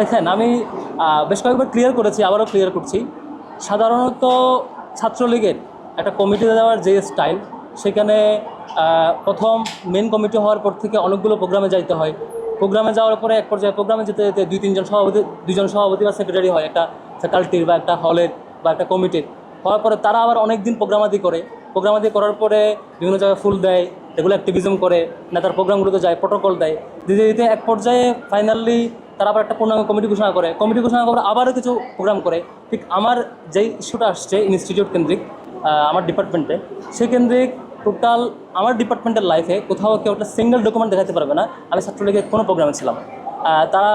দেখেন, আমি বেশ কয়েকবার ক্লিয়ার করেছি, আবারও ক্লিয়ার করছি। সাধারণত ছাত্রলীগের একটা কমিটি দেওয়ার যে স্টাইল সেখানে প্রথম মেন কমিটি হওয়ার পর থেকে অনেকগুলো প্রোগ্রামে যাইতে হয়। প্রোগ্রামে যাওয়ার পরে এক পর্যায়ে প্রোগ্রামে যেতে যেতে দুই তিনজন সভাপতি দুজন সভাপতি বা সেক্রেটারি হয়, একটা ফ্যাকাল্টির বা একটা হলের বা একটা কমিটির হওয়ার পরে তারা আবার অনেক দিন প্রোগ্রামাদি করে। প্রোগ্রামাদি করার পরে বিভিন্ন জায়গায় ফুল দেয় এগুলো অ্যাক্টিভিজম করে, নেতার প্রোগ্রামগুলোতে যায় প্রোটোকল দেয়। দিতে দিতে এক পর্যায়ে ফাইনালি তারা আবার একটা পূর্ণাঙ্গ কমিটি ঘোষণা করে। কমিটি ঘোষণা করে আবারও কিছু প্রোগ্রাম করে। ঠিক আমার যেই ইস্যুটা আসছে ইনস্টিটিউট কেন্দ্রিক আমার ডিপার্টমেন্টে সেই কেন্দ্রিক টোটাল আমার ডিপার্টমেন্টের লাইফে কোথাও কেউ একটা সিঙ্গেল ডকুমেন্ট দেখাতে পারবে না। আমি ছাত্রলীগের কোনো প্রোগ্রামে ছিলাম। তারা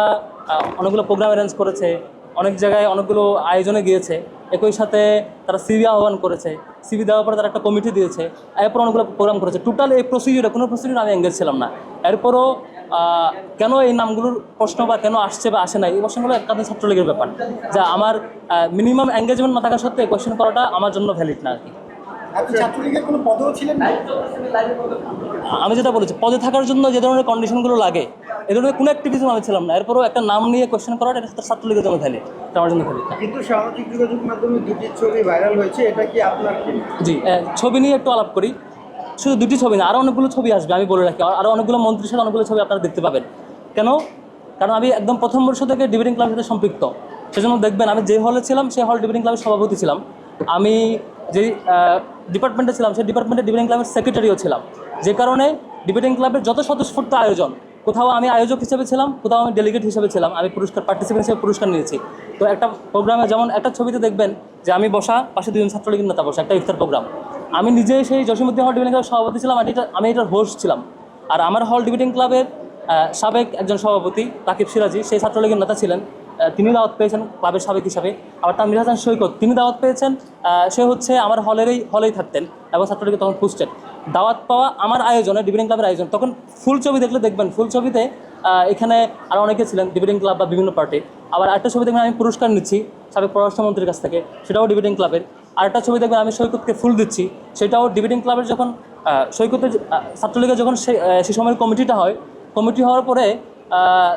অনেকগুলো প্রোগ্রাম অ্যারেঞ্জ করেছে। অনেক জায়গায় অনেকগুলো আয়োজনে গিয়েছে। একই সাথে তারা সিবি আহ্বান করেছে। সিবি দেওয়ার পরে তারা একটা কমিটি দিয়েছে। এরপর অনেকগুলো প্রোগ্রাম করেছে। টোটাল এই প্রসিডিউরে কোনো প্রসিডিউর আমি এঙ্গেজ ছিলাম না। এরপরও কেন এই নামগুলোর প্রশ্ন বা কেন আসছে বা আসে না এই প্রশ্নগুলো একাধিক ছাত্রলীগের ব্যাপার। যা আমার মিনিমাম এঙ্গেজমেন্ট না থাকা সত্ত্বে কোয়েশ্চেন করাটা আমার জন্য ভ্যালিড না আর কি। আমি যেটা বলেছি পদে থাকার জন্য যে ধরনের কন্ডিশনগুলো লাগে এ ধরনের কোনো অ্যাক্টিভিটিস আমি ছিলাম না। এরপরও একটা নাম নিয়ে কোয়েশ্চেন করাটা এটা ছাত্রলীগের জন্য ভ্যালিড আমার জন্য ভ্যালিড কিন্তু সামাজিক যোগাযোগ মাধ্যমে দুটি ছবি ভাইরাল হয়েছে এটা কি আপনার জি ছবি নিয়ে একটু আলাপ করি। শুধু দুটি ছবি না আরও অনেকগুলো ছবি আসবে আমি বলে রাখি। আরও অনেকগুলো মন্ত্রীর সাথে অনেকগুলো ছবি আপনারা দেখতে পাবেন। কেন? কারণ আমি একদম প্রথম বর্ষ থেকে ডিবেটিং ক্লাবের সাথে সম্পৃক্ত। সেজন্য দেখবেন আমি যে হলে ছিলাম সেই হল ডিবেটিং ক্লাবের সভাপতি ছিলাম। আমি যে ডিপার্টমেন্টে ছিলাম, সেই ডিপার্টমেন্টে ডিবেটিং ক্লাবের সেক্রেটারিও ছিলাম। যে কারণে ডিবেটিং ক্লাবের যত স্বতঃস্ফূর্ত আয়োজন, কোথাও আমি আয়োজক হিসেবে ছিলাম, কোথাও আমি ডেলিগেট হিসেবে ছিলাম, আমি পুরস্কার পার্টিসিপেন্ট হিসেবে পুরস্কার নিয়েছি। তো একটা প্রোগ্রামে যেমন একটা ছবিতে দেখবেন যে, আমি বসা, পাশে দুজন ছাত্রলীগের নেতা বসা, একটা ইফতার প্রোগ্রাম আমি নিজে সেই জসীমুদ্দিন হল ডিবেটিং ক্লাবের সভাপতি ছিলাম আর এটা, আমি এটার হোস্ট ছিলাম। আর আমার হল ডিবেটিং ক্লাবের সাবেক একজন সভাপতি, রাকিব সিরাজি, সেই ছাত্রলীগের নেতা ছিলেন। তিনি দাওয়াত পেয়েছেন ক্লাবের সাবেক হিসাবে। আবার তামির হাসান সৈকত, তিনি দাওয়াত পেয়েছেন সে হচ্ছে আমার হলেরই হলেই থাকতেন এবং ছাত্রলীগে তখন পুস্টেড দাওয়াত পাওয়া আমার আয়োজনে ডিবেটিং ক্লাবের আয়োজন, তখন ফুল ছবি দেখলে দেখবেন, ফুল ছবিতে এখানে আরও অনেকে ছিলেন ডিবেটিং ক্লাব বা বিভিন্ন পার্টি আবার একটা ছবি দেখবেন, আমি পুরস্কার নিচ্ছি সাবেক পররাষ্ট্রমন্ত্রীর কাছ থেকে, সেটাও ডিবেটিং ক্লাবের আরেকটা ছবি দেখবেন, আমি সৈকতকে ফুল দিচ্ছি, সেটাও ডিবেটিং ক্লাবের যখন সৈকতের ছাত্রলীগের যখন সে সময়ের কমিটিটা হয় কমিটি হওয়ার পরে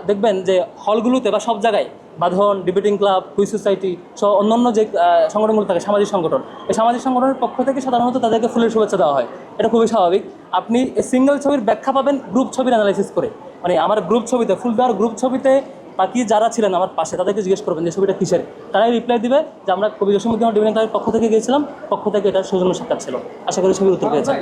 দেখবেন যে হলগুলোতে বা সব জায়গায় বাঁধন ডিবেটিং ক্লাব কুইজ সোসাইটি সহ অন্যান্য যে সংগঠনগুলো থাকে, সামাজিক সংগঠন, এই সামাজিক সংগঠনের পক্ষ থেকে সাধারণত তাদেরকে ফুলের শুভেচ্ছা দেওয়া হয়। এটা খুবই স্বাভাবিক। আপনি সিঙ্গেল ছবির ব্যাখ্যা পাবেন গ্রুপ ছবির অ্যানালাইসিস করে। মানে আমার গ্রুপ ছবিতে ফুল দেওয়ার গ্রুপ ছবিতে বাকি যারা ছিলেন আমার পাশে, তাদেরকে জিজ্ঞেস করবেন যে, ছবিটা কিসের? তারাই রিপ্লাই দিবে যে, আমরা কবি জসীমুদ্দিন ক্লাবের পক্ষ থেকে গিয়েছিলাম, পক্ষ থেকে এটা সৌজন্য সাক্ষাৎ ছিল। আশা করি ছবির উত্তর পেয়েছেন।